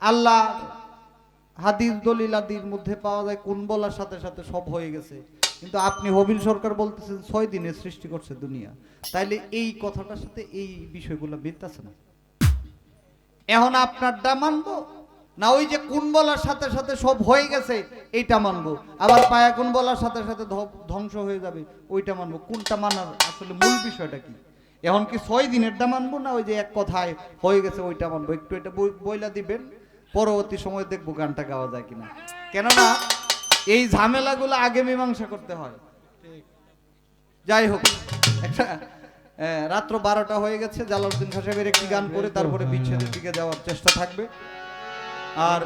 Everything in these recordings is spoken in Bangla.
আল্লাহ হাদিস দলিল আদির মধ্যে পাওয়া যায়, কোন বলার সাথে সাথে সব হয়ে গেছে। কিন্তু আপনি হবিল সরকার বলতেছেন, ছয় দিনে সৃষ্টি করছে দুনিয়া। তাইলে এই কথাটার সাথে এই বিষয়গুলো মিলতেছে না? এখন আপনার আপনারটা মানবো? না ওই যে কোন বলার সাথে সাথে সব হয়ে গেছে, এইটা মানবো। আবার পায়া কোন বলার সাথে সাথে ধ্বংস হয়ে যাবে, ওইটা মানবো। কোনটা মানার আসলে মূল বিষয়টা কি? এখন কি ছয় দিনেরটা মানবো না ওই যে এক কথায় হয়ে গেছে, ওইটা মানবো? একটু এটা বই- বইলা দিবেন। পরবর্তী সময় দেখব গানটা গাওয়া যায় কিনা। কেননা, এই ঝামেলাগুলো আগে মীমাংসা করতে হয়। যাই হোক, একটা রাত্র বারোটা হয়ে গেছে জালাউদ্দিন সাহেবের একটি গান করে তারপরে বিচ্ছেদের দিকে যাওয়ার চেষ্টা থাকবে। আর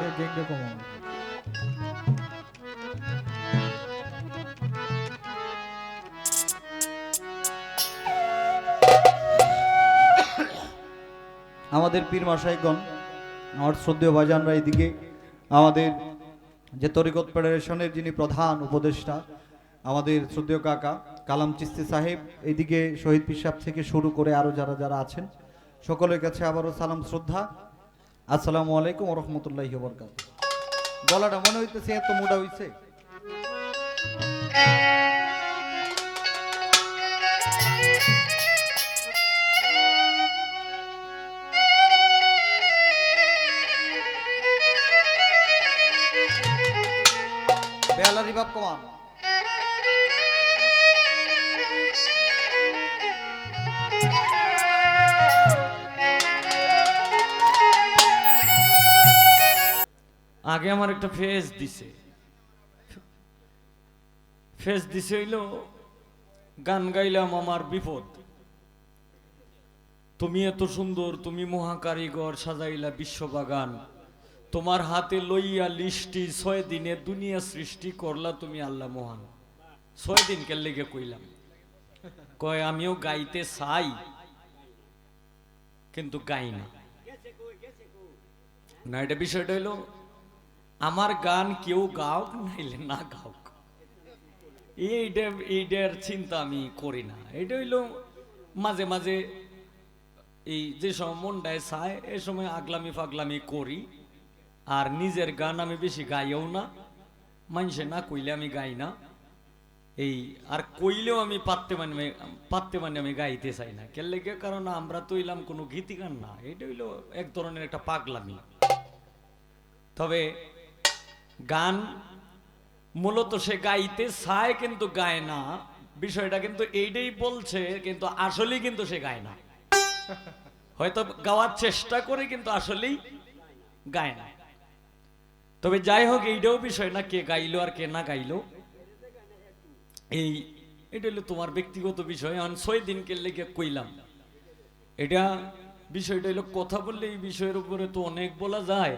আমাদের পীর মাসাইগণ আমার শ্রদ্ধেয় ভাইজানরা এদিকে, আমাদের যে তরিকত ফেডারেশনের যিনি প্রধান উপদেষ্টা, আমাদের শ্রদ্ধেয় কাকা কালাম চিস্তি সাহেব এদিকে শহীদ পিসাব থেকে শুরু করে আরও যারা যারা আছেন, সকলের কাছে আবারও সালাম, শ্রদ্ধা। আসসালামু আলাইকুম রহমতুল্লাহ বরকাত গলাটা মনে হইতেছে এত মোটা হইছে। রিবাব কমান। আগে আমার একটা ফেস দিছে। ফেস দিছে হইল, গান গাইলাম আমার বিপদ। তুমি এত সুন্দর, তুমি মহাকারিগর, সাজাইলা বিশ্ববাগান তোমার হাতে লইয়া লিষ্টি ছয় দিনে দুনিয়া সৃষ্টি করলা তুমি আল্লাহ মহান। ছয় দিন কে লেগে কইলাম? কয়, আমিও গাইতে চাই, কিন্তু গাই না। না, এটা বিষয়টা হইল, আমার গান কেউ গাওক নাইলে না গাওক। এইটা, এইটার চিন্তা আমি করি না। এটা হইল, মাঝে মাঝে এই যে সময় মনটায় চায়, এ সময় আগলামি ফাগলামি করি। আর নিজের গান আমি বেশি গাইও না মানুষে না কইলে আমি গাই না। এই, আর কইলেও আমি পারতে মানে পারতে মানে আমি গাইতে চাই না। কেন লেগে? কারণ আমরা তো হইলাম কোনো গীতি গান না। এটা হইল এক ধরনের একটা পাগলামি। তবে গান মূলত সে গাইতে চায় কিন্তু গায় না। বিষয়টা কিন্তু এইটাই বলছে, কিন্তু আসলেই কিন্তু সে গায় না। হয়তো গাওয়ার চেষ্টা করে কিন্তু আসলেই গায় না। তবে যাই হোক, এইটাও বিষয় না, কে গাইলো আর কে না গাইলো। এই, এটা হলো তোমার ব্যক্তিগত বিষয়। আমি ছয় দিনকে লেগে কইলাম। এটা বিষয়টা হলো, কথা বললে এই বিষয়ের উপরে তো অনেক বলা যায়।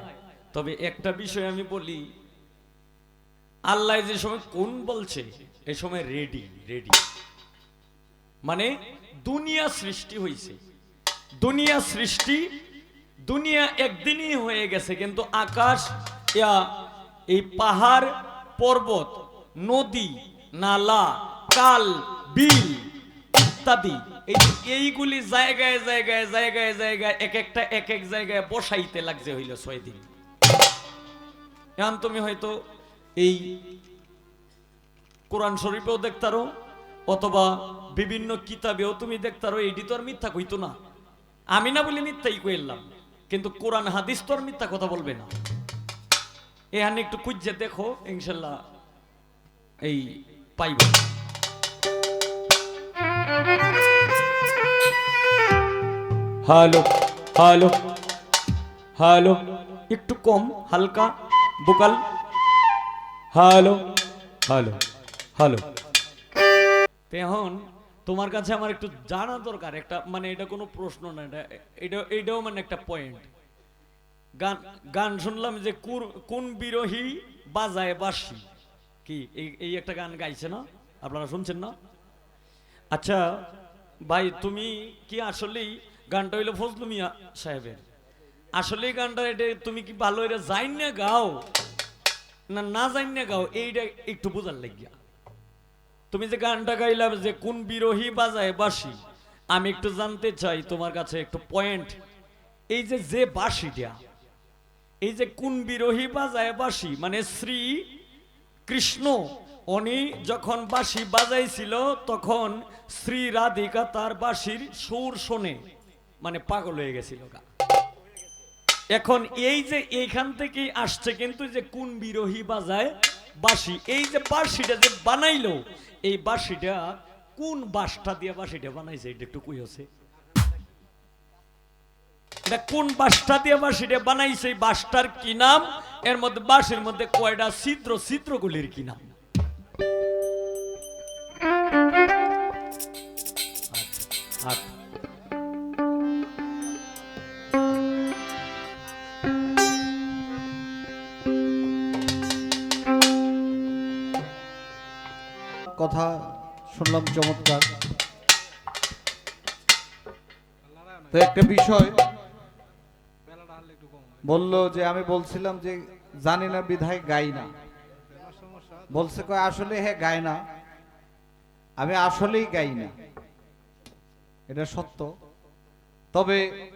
তবে একটা বিষয় আমি বলি, আল্লাহ যে সময় কোন বলছে, এ সময় রেডি রেডি মানে দুনিয়া সৃষ্টি হয়েছে দুনিয়া সৃষ্টি, দুনিয়া একদিনই হয়ে গেছে, কিন্তু আকাশ এই পাহাড় পর্বত, নদী, নালা, কাল, বিল ইত্যাদি। এইগুলি জায়গায় জায়গায় জায়গায় জায়গায় এক একটা এক এক জায়গায় বসাইতে লাগছে হইল ছয় দিন। এখন তুমি হয়তো এই কোরআন শরীফেও দেখতারো, অথবা বিভিন্ন কিতাবেও তুমি দেখতারো, এটি তো আর মিথ্যা কইতো না। আমি না বলে মিথ্যাই কইলাম, কিন্তু কোরআন হাদিস তো আর মিথ্যা কথা বলবে না। এখানে একটু কুজ্জে দেখো, ইনশাল্লাহ এই পাইব। হ্যালো হ্যালো হ্যালো, একটু কম, হালকা বোকাল। Hello hello hello. এখন তোমার কাছে আমার একটু জানা দরকার, একটা মানে এটা কোনো প্রশ্ন না, এটা এটা, এটাও মানে একটা পয়েন্ট গান গান শুনলাম যে কোন বিরোহী বাজায় বাসি কি, এই একটা গান গাইছে না? আপনারা শুনছেন না? আচ্ছা ভাই, তুমি কি আসলেই, গানটা হইল ফজলু মিয়া সাহেবের। আসলেই গানটা এটা তুমি কি ভালো এটা যাই না গাও? না না জানি না গাও, এইটা একটু বোঝার লাগিয়া। তুমি যে গানটা গাইলাম যে কোন বিরোহী বাজায় বাসি আমি একটু জানতে চাই তোমার কাছে একটু পয়েন্ট। এই যে যে বাসিটা এই যে কোন বিরোহী বাজায় বাসি মানে শ্রী কৃষ্ণ, উনি যখন বাঁশি বাজাইছিল, তখন শ্রী রাধিকা তার বাঁশির সুর শোনে মানে পাগল হয়ে গেছিল গা। এখন এই যে এইখান থেকে আসছে কিন্তু যে কোন বিরোহী বাজায় বাঁশি, এই যে বাঁশিটা যে বানাইলো, এই বাঁশিটা কোন বাঁশটা দিয়ে বাঁশিটা বানাইছে, এটা একটু কই আছে কোন বাঁশটা দিয়ে বাঁশিটা বানাইছে? এই বাঁশটার কি নাম? এর মধ্যে বাঁশের মধ্যে কয়টা ছিদ্র? ছিদ্রগুলির কি নাম। কথা শুনলাম চমৎকার। তো একটা বিষয় বলল যে, আমি বলছিলাম যে, জানি না বিধায় গাই না। বলছে, কয়, আসলে হ্যাঁ গায় না। আমি আসলেই গাই না। এটা সত্য। তবে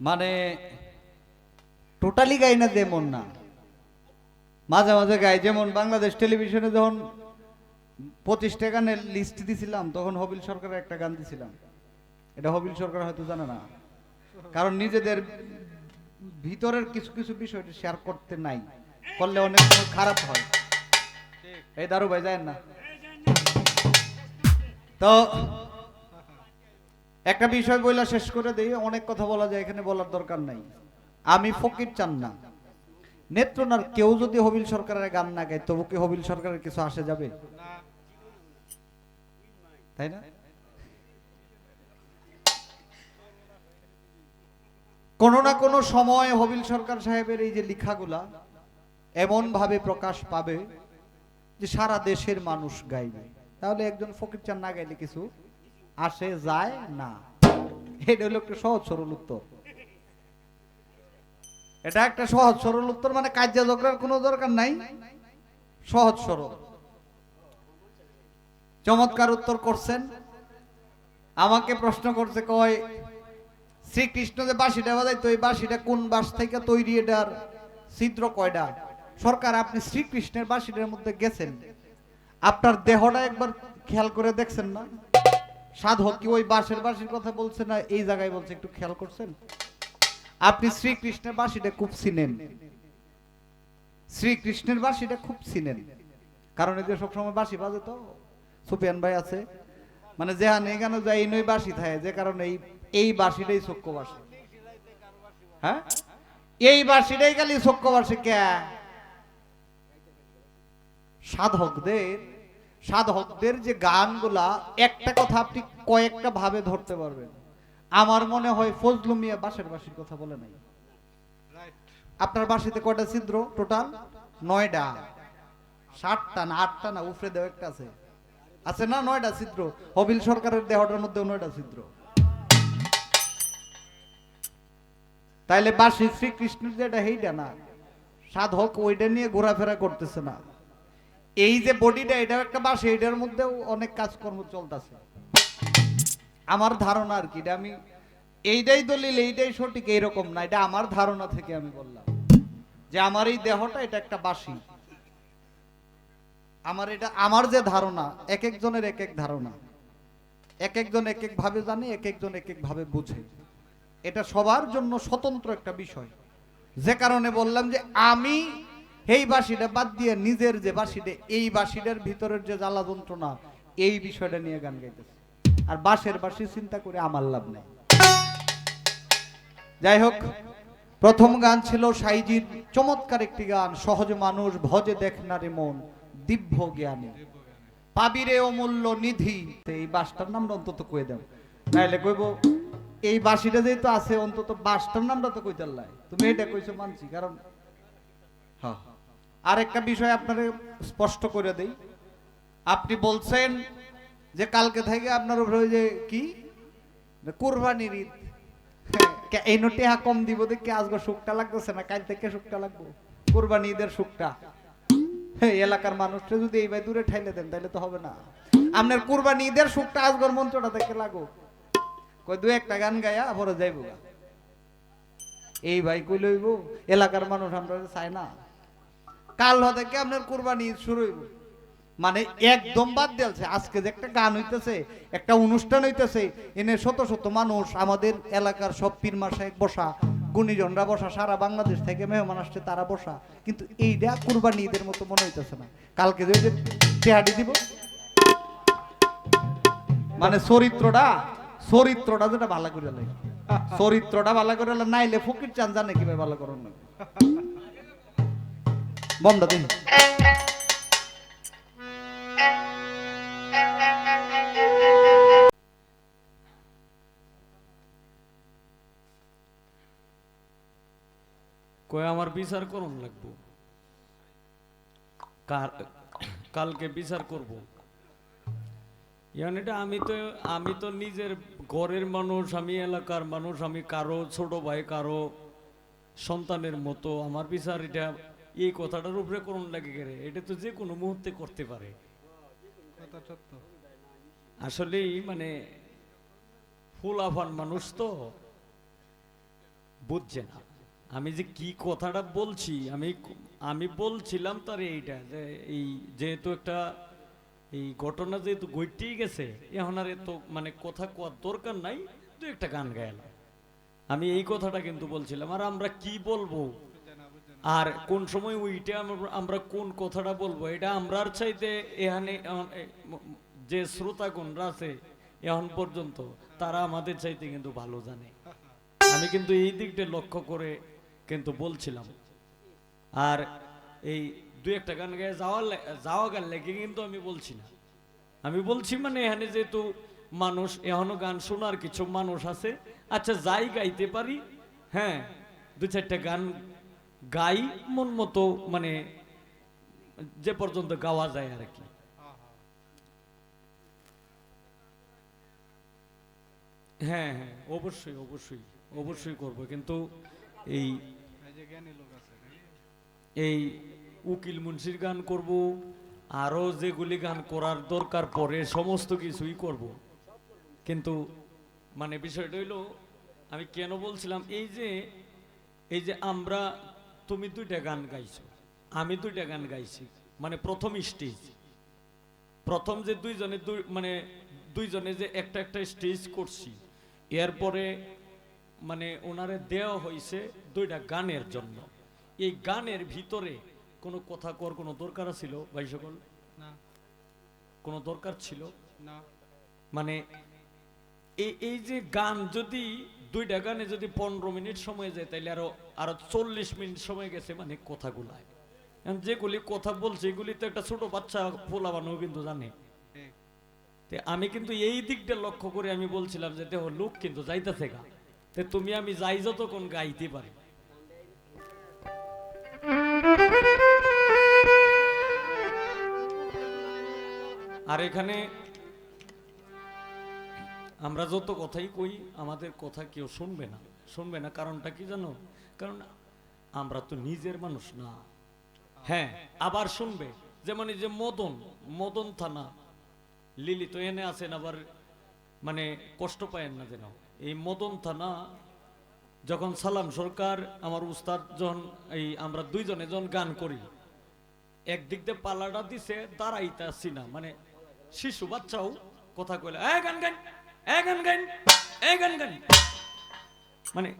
মানে টোটালি গাই না যেমন না। মাঝে মাঝে গাই, যেমন বাংলাদেশ টেলিভিশনে যখন পঁচিশটা গানের লিস্ট দিছিলাম, তখন হবিল সরকারের একটা গান দিছিলাম। এটা হবিল সরকার হয়তো জানে না। কারণ নিজেদের ভিতরের কিছু কিছু বিষয় শেয়ার করতে নাই। করলে অনেক সময় খারাপ হয়। এই দারু ভাই যায় না। তো একটা বিষয় বইলা শেষ করে দিই, অনেক কথা বলা যায়, এখানে বলার দরকার নাই। আমি ফকির চান না। নেত্রনার কেউ যদি হবিল সরকারের গান না গায়, তবু কি হবিল সরকারের কিছু আসে যাবে? তাই না? কোনো না কোনো সময় হবিল সরকার সাহেবের এই যে লেখাগুলা এমন ভাবে প্রকাশ পাবে যে সারা দেশের মানুষ গাইবে। তাহলে একজন ফকির চান না গাইলে কিছু আসে, যায় না। এটা হলো একটা সহজ সরল উত্তর। এটা একটা সহজ সরল উত্তর মানে কার্য ঝগড়ার কোনো দরকার নাই। সহজ সরল। চমৎকার উত্তর করছেন। আমাকে প্রশ্ন করছে, কয় শ্রীকৃষ্ণ যে বাঁশিটা বাজাই তো এই বাঁশিটা কোন বাঁশ থেকে তৈরি এটার? ছিদ্র কয়টা সরকার, আপনি শ্রীকৃষ্ণের বাঁশিটার মধ্যে গেছেন। আপনার দেহটা একবার খেয়াল করে দেখছেন না? সাধক কি ওই বাঁশের বাঁশির কথা বলছে না? এই জায়গায় বলছে, একটু খেয়াল করছেন? আপনি শ্রীকৃষ্ণের বাঁশিটা খুব চিনেন। শ্রীকৃষ্ণের বাঁশিটা খুব চিনেন। কারণ এদের সবসময় বাঁশি বাজে তো। সুপিয়ান ভাই আছে। মানে যেহান এখানে যায় এই নই বাঁশি থাকে। যে কারণে এই এই বাঁশিটাই চক্ষ বাঁশি হ্যাঁ? এই বাঁশিটাই খালি বাঁশি কে? সাধকদের সাধকদের যে গানগুলা, একটা কথা আপনি কয়েকটা ভাবে ধরতে পারবেন। আমার মনে হয় ফজলু মিয়া বাঁশের বাঁশির কথা বলে নাই। আপনার বাঁশিতে কয়টা ছিদ্র টোটাল? নয়টা। সাতটা না আটটা না? উফরে দেওয়া একটা আছে। আছে না নয়টা ছিদ্র? হবিল সরকারের দেহটার মধ্যে নয়টা ছিদ্র। তাইলে বাসি শ্রীকৃষ্ণের যেটা হেইটা না। সাধক ওইটা নিয়ে ঘোরাফেরা করতেছে না। এই যে বডিটা, এটাও একটা বাস এইটার মধ্যেও অনেক কাজকর্ম চলতেছে। আমার ধারণা আর কি, এটা আমি, এইটাই দলিল, এইটাই সঠিক, এইরকম না। এটা আমার ধারণা থেকে আমি বললাম যে আমার এই দেহটা, এটা একটা বাসি। আমার এটা, আমার যে ধারণা এক একজনের এক এক ধারণা। এক একজন এক এক ভাবে জানে এক একজন এক এক ভাবে বুঝে। এটা সবার জন্য স্বতন্ত্র একটা বিষয়। যে কারণে বললাম যে আমি এই বাসিটা বাদ দিয়ে নিজের যে বাসিটা, এই বাসিটার ভিতরের যে জ্বালা যন্ত্রণা, এই বিষয়টা নিয়ে গান গাইতেছে। আর বাসের বাসি চিন্তা করে আমার লাভ নেই। যাই হোক, প্রথম গান ছিল সাইজির চমৎকার একটি গান, সহজ মানুষ ভজে দেখ না রে মন, দিব্য জ্ঞানী। পাবিরে অমূল্য নিধি এই বাসটার নামটা অন্তত কয়ে দেব নাইলে কইব এই বাসিটা যেহেতু আছে, অন্তত বাসটার নামটা তো কইতে লাই তুমি এটা কইছো মানছি, কারণ হ্যাঁ। আর একটা বিষয় আপনারে স্পষ্ট করে দেই। আপনি বলছেন যে কালকে থেকে আপনার উপরে যে কি? কোরবানির ঈদ। এই নোটে হা কম দিব দেখে আজকে সুখটা লাগতেছে না, কাল থেকে সুখটা লাগবো। কোরবানি ঈদের সুখটা। এলাকার মানুষটা যদি এই ভাই দূরে ঠাইলে দেন তাহলে তো হবে না। আপনার কুরবানি ঈদের সুখটা আজগর মন্ত্রটা থেকে লাগো। কই, দু একটা গান গায়া যাইবো। এই ভাই কই লইব? এলাকার মানুষ আমরা না। কাল থেকে আপনার শুরু হইব? মানে একদম বাদ দিয়েছে আজকে যে একটা গান হইতেছে, একটা অনুষ্ঠান হইতেছে, এনে শত শত মানুষ আমাদের এলাকার সব পীর মাসায় বসা, গুণীজনরা বসা, সারা বাংলাদেশ থেকে মেহমান আসছে, তারা বসা। কিন্তু এইটা কুরবানি ঈদের মতো মনে হইতেছে না। কালকে যে ওই দিব মানে চরিত্রটা চরিত্রটা যেটা ভালো করে লাগে চরিত্রটা ভালো করে লাগে, নাইলে ফকির চান জানে কীভাবে ভালো করার না। বন্ধ দিন। কয় আমার বিচার করুন লাগবো। কালকে বিচার করব। এটা আমি তো আমি তো নিজের ঘরের মানুষ আমি এলাকার মানুষ আমি কারও ছোট ভাই কারও সন্তানের মতো। আমার বিচার এটা এই কথাটার উপরে করুন লাগে গেলে এটা তো যে কোনো মুহূর্তে করতে পারে। আসলেই মানে ফুল আফান মানুষ তো বুঝছে না। আমি যে কি কথাটা বলছি আমি আমি বলছিলাম তার এইটা যে এই যেহেতু একটা এই ঘটনা যেহেতু ঘটেই গেছে, এখন আর এত মানে কথা কোয়ার দরকার নাই, দু একটা গান গাইলাম আমি এই কথাটা কিন্তু বলছিলাম, আর আমরা কি বলব? আর কোন সময় ওইটা আমরা- কোন কথাটা বলব? এটা আমরার চাইতে এখানে যে শ্রোতাগণরা আছে, এখন পর্যন্ত তারা আমাদের চাইতে কিন্তু ভালো জানে। আমি কিন্তু এই দিকটা লক্ষ্য করে কিন্তু বলছিলাম। আর এই দুই একটা গান গায়ে যাওয়ার যাওয়া গান লেগে কিন্তু আমি বলছি না। আমি বলছি মানে এখানে যেহেতু মানুষ, এখনও গান শোনার কিছু মানুষ আছে আচ্ছা যাই গাইতে পারি হ্যাঁ দু চারটা গান গাই, মন মতো মানে যে পর্যন্ত গাওয়া যায় আর কি। হ্যাঁ হ্যাঁ অবশ্যই অবশ্যই অবশ্যই করব। কিন্তু এই এই উকিল মুন্সির গান করব, আরও যেগুলি গান করার দরকার পরে সমস্ত কিছুই করব। কিন্তু মানে বিষয়টা হইল, আমি কেন বলছিলাম, এই যে এই যে আমরা, তুমি দুইটা গান গাইছো, আমি দুইটা গান গাইছি মানে প্রথম স্টেজ প্রথম যে দুইজনে দুই মানে দুইজনে যে একটা একটা স্টেজ করছি, এরপরে মানে ওনারে দেওয়া হয়েছে দুইটা গানের জন্য। এই গানের ভিতরে কোনো কথা কর কোনো দরকার ছিল ভাই সকল? না। কোনো দরকার ছিল? না। মানে এই যে গান যদি দুইটা গানে যদি পনেরো মিনিট সময় যায় তাহলে আরও আরও চল্লিশ মিনিট সময় গেছে মানে কথাগুলায়। যেগুলি কথা বলছে এগুলি তো একটা ছোট বাচ্চা ফোলা বানাও কিন্তু জানে। আমি কিন্তু এই দিকটা লক্ষ্য করে আমি বলছিলাম যে দেহ লোক কিন্তু যাইতেছে গা। তুমি আমি যাই যতক্ষণ গাইতে পারি। আর এখানে আমরা যত কথাই কই, আমাদের কথা কেউ শুনবে না। শুনবে না কারণটা কি জানো? কারণ আমরা তো নিজের মানুষ না। হ্যাঁ আবার শুনবে। যেমন এই যে মদন মদন থানা। লিলি তো এনে আছেন, আবার মানে কষ্ট পায়েন না যেন। এই মদন থানা, যখন সালাম সরকার, আমার উস্তাদ যখন এই আমরা দুইজনে যখন গান করি, একদিক দিয়ে পাল্লাটা দিছে, দাঁড়াইতেছি না। মানে শিশু বাচ্চাও কথা কইলে, এ গান গান, এ গান গান, এ গান গান। মানে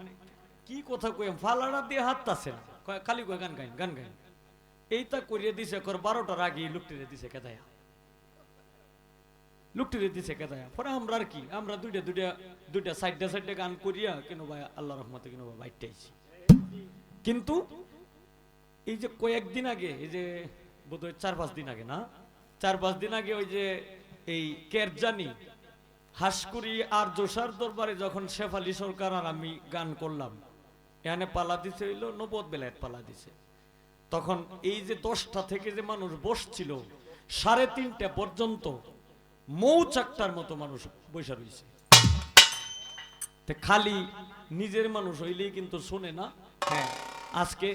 কি কথা কই ফালাটা দিয়ে না। কয়- খালি কয়, গান গাইন গান গাইন। এইটা করিয়ে দিছে, কর বারোটার আগে লুকটিরে দিছে কেদায়া। লুকটিরে দিছে কেদায়া। পরে আমরা আর কি, আমরা দুইটা দুইটা দুইটা সাইডটা সাইডটা গান করিয়া কেন ভাই আল্লাহ রহমতে কেন ভাই বাইটে আইছি। কিন্তু এই যে কয়েকদিন আগে, এই যে বোধহয় চার পাঁচ দিন আগে না চার পাঁচ দিন আগে ওই যে এই কেরজানি হাসকুরি আর জোসার দরবারে যখন শেফালি সরকার আর আমি গান করলাম, এখানে পালা দিছে হইল নবদ বেলায় পালা দিছে। তখন এই যে দশটা থেকে যে মানুষ বসছিল, সাড়ে তিনটা পর্যন্ত মৌচাকটার মতো মানুষ বসে রয়েছে খালি নিজের মানুষ হইলেই কিন্তু শোনে না হ্যাঁ আজকে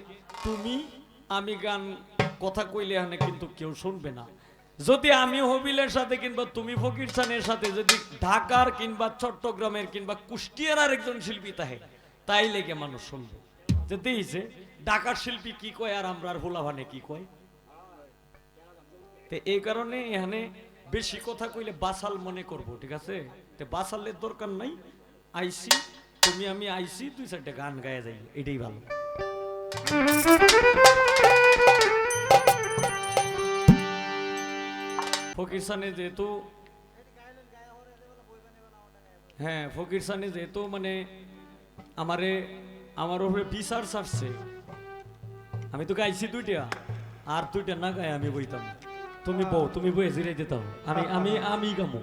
তুমি আমি গান কথা কইলে এখানে কিন্তু কেউ শুনবে না। যদি আমি হবিলের সাথে কিংবা তুমি ফকির খানের সাথে, যদি ঢাকার কিংবা চট্টগ্রামের কিংবা কুষ্টিয়ার একজন শিল্পী তাহে তাই লেগে মানুষ শুনবে। যে দিয়েছে ডাকার শিল্পী কি কয় আর আমরা আর হোলাভানে কি কয়? তে এই কারণে এখানে বেশি কথা কইলে বাসাল মনে করব, ঠিক আছে? তে বাসালের দরকার নাই। আইসি, তুমি আমি আইসি, দুই চারটে গান গায়ে যাই, এটাই ভালো। ফকির সানে যেহেতু হ্যাঁ ফকির সানে যেহেতু মানে আমারে, আমার ওপরে বিচার সারছে আমি তো গাইছি দুইটা, আর দুইটা না গায়ে আমি বইতাম। তুমি বউ, তুমি বই জিরাই যেতাম আমি আমি আমি গামো।